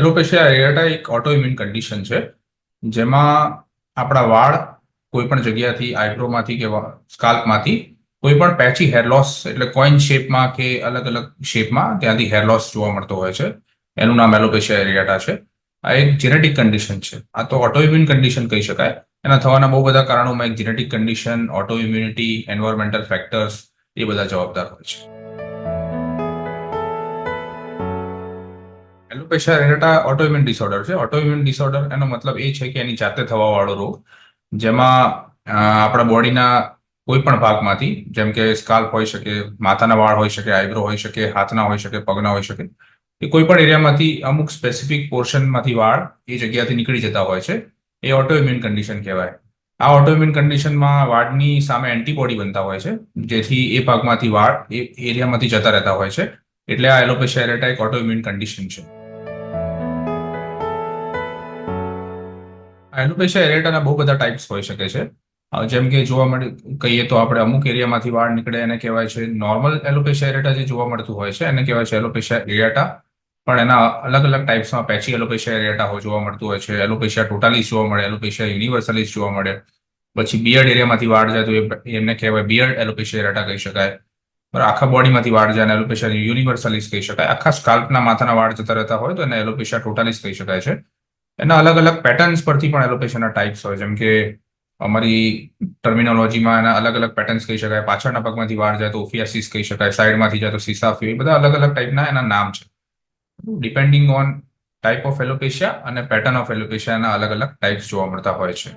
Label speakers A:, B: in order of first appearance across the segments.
A: Alopecia areata એક autoimmune condition છે, જેમાં આપણા વાળ કોઈ પણ જગ્યાથી આઈબ્રોમાંથી કે સ્કાલ્પમાંથી કોઈ પણ પેચી હેર લોસ એટલે કોઈન શેપમાં કે અલગ અલગ શેપમાં ત્યાંથી હેર લોસ જોવા મળતો હોય છે. એનું નામ એલોપેશિયા એરિયાટા છે. આ એક જેનેટિક કન્ડિશન છે. આ તો ઓટોઇમ્યુન કન્ડિશન કહી શકાય. એના થવાના બહુ બધા કારણોમાં એક genetic condition autoimmunity environmental factors એ બધા જવાબદાર હોય છે. એલોપેશિયા એરેટા ઓટોઇમ્યુન ડિસઓર્ડર છે. ઓટોઇમ્યુન ડિસઓર્ડર એનો મતલબ એ છે કે એની જાતે થવા વાળો રોગ, જેમાં આપણા બોડીના કોઈ પણ ભાગમાંથી, જેમ કે સ્કાલ્પ હોઈ શકે, માથાના વાળ હોઈ શકે, આઈબ્રો હોઈ શકે, હાથના હોઈ શકે, પગના હોઈ શકે, એ કોઈ પણ એરિયામાંથી અમુક સ્પેસિફિક પોર્શનમાંથી વાળ એ જગ્યાથી નીકળી જતા હોય છે. એ ઓટોઇમ્યુન કન્ડિશન કહેવાય. આ ઓટોઇમ્યુન કન્ડિશનમાં વાળની સામે એન્ટીબોડી બનતા હોય છે, જેથી એ ભાગમાંથી વાળ એ એરિયામાંથી જતા રહેતા હોય છે. એટલે આ એલોપેશિયા એરેટા એક ઓટોઇમ્યુન કન્ડિશન છે. એલોપેશિયા એરેટાના બહુ બધા ટાઈપ્સ હોઈ શકે છે. જેમ કે જોવા મળે, કહીએ તો આપણે અમુક એરિયામાંથી વાળ નીકળે એને કહેવાય છે નોર્મલ એલોપેશિયા એરેટા જે જોવા મળતું હોય છે એને કહેવાય છે એલોપેશિયા એરિયાટા પણ એના અલગ અલગ ટાઈપ્સમાં પેચી એલોપેશિયા એરેટા જોવા મળતું હોય છે. એલોપેશિયા ટોટાલિસ જોવા મળે, એલોપેશિયા યુનિવર્સલિસ જોવા મળે. પછી બિયર્ડ એરિયામાંથી વાળ જાય તો એમને કહેવાય બિયર્ડ એલોપેશિયા એરેટા કહી શકાય. બરાબર, આખા બોડીમાંથી વાળ જાય એલોપેશિયા યુનિવર્સલિસ કહી શકાય. આખા સ્કાલ્પના માથાના વાળ જતા રહેતા હોય તો એને એલોપેશિયા ટોટાલિસ કહી શકાય છે. એના અલગ અલગ પેટર્ન્સ પરથી પણ એલોપેશિયાના ટાઈપ્સ હોય. જેમ કે અમારી ટર્મિનોલોજીમાં એના અલગ અલગ પેટર્ન્સ કહી શકાય. પાછળના પગમાંથી વાળ જાય તો ઓફિયાસિસ કહી શકાય. સાઈડમાંથી જાય તો સિસાફી એ બધા અલગ અલગ ટાઈપના એના નામ છે. Depending on type of alopecia અને પેટર્ન ઓફ એલોપેશિયાના અલગ અલગ ટાઈપ્સ જોવા મળતા હોય છે.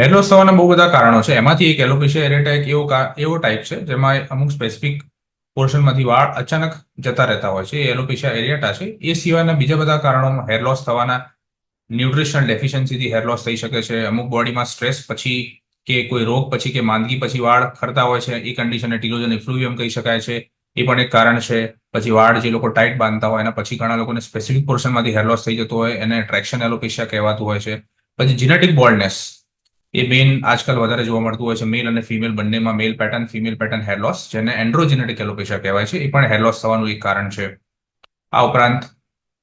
A: હેર લોસ થવાના બહુ બધા કારણો છે. એમાંથી એક એલોપેશિયા એરેટા એક એવો એવો ટાઈપ છે, જેમાં અમુક સ્પેસિફિક પોર્શનમાંથી વાળ અચાનક જતા રહેતા હોય છે એ એલોપેશિયા એરિયાટા છે, એ સિવાયના બીજા બધા કારણોમાં હેર લોસ થવાના ન્યુટ્રિશન ડેફિશિયન્સીથી હેર લોસ થઈ શકે છે, અમુક બોડીમાં સ્ટ્રેસ પછી કે કોઈ રોગ પછી કે માંદગી પછી વાળ ખરતા હોય છે, એ કન્ડિશનને ટીલોજન ઇફ્લુવિયમ કહી શકાય છે, એ પણ એક કારણ છે, પછી વાળ જે લોકો ટાઈટ બાંધતા હોય એના પછી ઘણા લોકોને સ્પેસિફિક પોર્શનમાંથી હેર લોસ થઈ જતો હોય, એને ટ્રેક્શન એલોપેશિયા કહેવાતું હોય છે, પછી જીનેટિક બોલ્ડનેસ એ મેઇન આજકાલ વધારે જોવા મળતું હોય છે મેલ અને ફિમેલ બંનેમાં male pattern female pattern hair loss જેને એન્ડ્રોજેનેટિક એલોપેશિયા કહેવાય છે, એ પણ હેર લોસ થવાનું એક કારણ છે. આ ઉપરાંત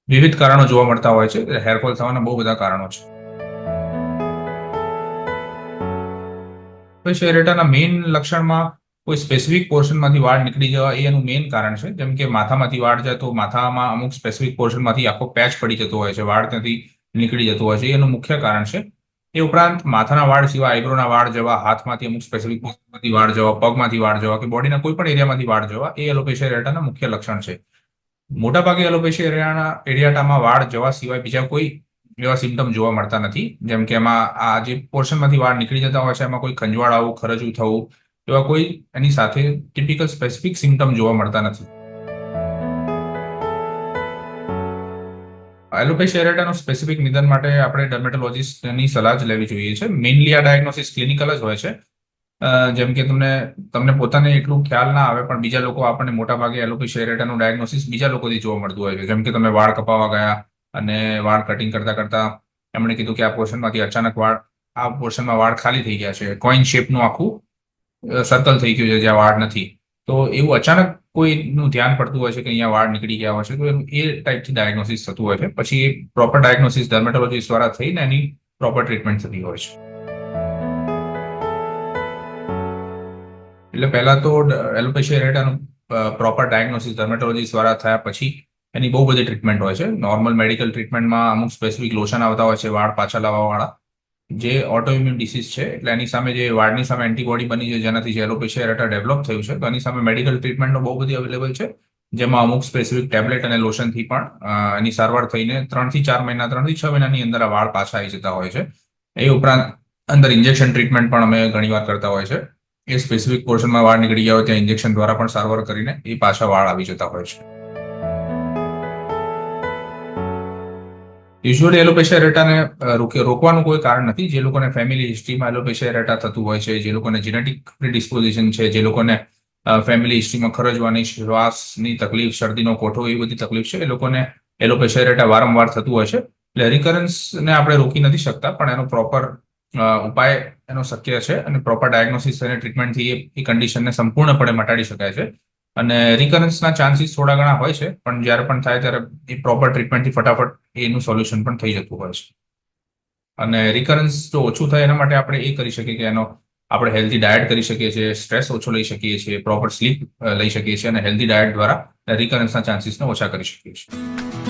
A: વિવિધ કારણો જોવા મળતા હોય છે હેરફોલ થવાના બહુ બધા કારણો છે. પછી એરેટાના મેઇન લક્ષણમાં કોઈ સ્પેસિફિક પોર્શનમાંથી વાળ નીકળી જવા એ એનું મેઇન કારણ છે, જેમ કે માથામાંથી વાળ જાય તો માથામાં અમુક સ્પેસિફિક પોર્શનમાંથી આખો પેચ પડી જતો હોય છે, વાળ ત્યાંથી નીકળી જતો હોય છે એનું મુખ્ય કારણ છે. એ ઉપરાંત માથાના વાળ સિવાય આઈબ્રોના વાળ જવા હાથમાંથી અમુક સ્પેસિફિક પોર્શનમાંથી વાળ જવા, પગમાંથી વાળ જવા કે બોડીના કોઈ પણ એરિયામાંથી વાળ જવા, એ એલોપેશિયા એરેટાના મુખ્ય લક્ષણ છે. મોટાભાગે એલોપેશિયા એરિયાના એરિયાટામાં વાળ જવા સિવાય બીજા કોઈ એવા સિમ્ટમ જોવા મળતા નથી. જેમ કે એમાં આ જે પોર્શનમાંથી વાળ નીકળી જતા હોય છે, એમાં કોઈ ખંજવાળ આવવું ખરજવું થવું, એવા કોઈ એની સાથે ટિપિકલ સ્પેસિફિક સિમ્ટમ જોવા મળતા નથી. એલોપેશિયા એરેટાનું સ્પેસિફિક નિદાન માટે આપણે ડર્મેટોલોજીસ્ટની સલાહ જ લેવી જોઈએ છે. મેઇનલી આ ડાયગ્નોસિસ ક્લિનિકલ જ હોય છે. જેમ કે તમને તમને પોતાને એટલું ખ્યાલ ના આવે, પણ બીજા લોકો આપણને મોટા ભાગે એલોપેશિયા એરેટાનું ડાયગ્નોસિસ બીજા લોકોથી જોવા મળતું હોય છે. જેમ કે તમે વાળ કપાવા ગયા અને વાળ કટિંગ કરતા કરતા એમણે કીધું કે આ પોર્શનમાંથી અચાનક વાળ, આ પોર્શનમાં વાળ ખાલી થઈ ગયા છે. કોઈન શેપનું આખું સર્કલ થઈ ગયું છે જ્યાં વાળ નથી. તો એવું અચાનક કોઈનું ધ્યાન પડતું હોય છે કે અહીંયા વાળ નીકળી ગયા હોય છે, તો એનું એ ટાઈપથી ડાયગ્નોસિસ થતું હોય છે. પછી એ પ્રોપર ડાયગ્નોસિસ ડર્મેટોલોજીસ્ટ દ્વારા થઈને એની પ્રોપર ટ્રીટમેન્ટ થતી હોય છે. એટલે પહેલા તો એલોપેશિયા એરેટાનું પ્રોપર ડાયગ્નોસિસ ડર્મેટોલોજીસ્ટ દ્વારા થયા પછી એની બહુ બધી ટ્રીટમેન્ટ હોય છે. નોર્મલ મેડિકલ ટ્રીટમેન્ટમાં અમુક સ્પેસિફિક લોશન આવતા હોય છે, વાળ પાછા લાવવાવાળા. જે ઓટોઇમ્યુન ડિસીઝ છે, એટલે એની સામે જે વાળની સામે એન્ટીબોડી બની છે, જેનાથી જે એલોપેશિયા ડેવલપ થયું છે, તો એની સામે મેડિકલ ટ્રીટમેન્ટનો બહુ બધી અવેલેબલ છે, જેમાં અમુક સ્પેસિફિક ટેબ્લેટ અને લોશનથી પણ એની સારવાર થઈને ત્રણથી ચાર મહિના ત્રણથી છ મહિનાની અંદર આ વાળ પાછા આવી જતા હોય છે. એ ઉપરાંત અંદર ઇન્જેક્શન ટ્રીટમેન્ટ પણ અમે ઘણીવાર કરતા હોય છે. એ સ્પેસિફિક પોર્શનમાં વાળ નીકળી ગયા હોય, ત્યાં ઇન્જેક્શન દ્વારા પણ સારવાર કરીને એ પાછા વાળ આવી જતા હોય છે. યુઝ્યુઅલી એલોપેશિયા એરેટાને રોકવાનું કોઈ કારણ નથી. જે લોકોને ફેમિલી હિસ્ટ્રીમાં એલોપેશિયા એરેટા થતું હોય છે, જે લોકોને જેનેટિક પ્રિડિસ્પોઝિશન છે, જે લોકોને ફેમિલી હિસ્ટ્રીમાં ખરજવાની શ્વાસની તકલીફ, શરદીનો કોઠો એવી બધી તકલીફ છે, એ લોકોને એલોપેશિયા એરેટા વારંવાર થતું હોય છે. એટલે રિકરન્સને આપણે રોકી નથી શકતા, પણ એનો પ્રોપર ઉપાય એનો શક્ય છે અને પ્રોપર ડાયગ્નોસિસ અને ટ્રીટમેન્ટથી એ કન્ડિશનને સંપૂર્ણપણે મટાડી શકાય છે. અને રિકરન્સના ચાન્સીસ થોડા ઘણા હોય છે, પણ જ્યારે પણ થાય ત્યારે એ પ્રોપર ટ્રીટમેન્ટથી ફટાફટ એનું સોલ્યુશન પણ થઈ જતું હોય છે. અને રિકરન્સ જો ઓછું થાય એના માટે આપણે એ કરી શકીએ કે એનો આપણે હેલ્ધી ડાયટ કરી શકીએ છીએ સ્ટ્રેસ ઓછો લઈ શકીએ છીએ પ્રોપર સ્લીપ લઈ શકીએ છીએ અને હેલ્ધી ડાયટ દ્વારા રિકરન્સના ચાન્સીસને ઓછા કરી શકીએ છીએ.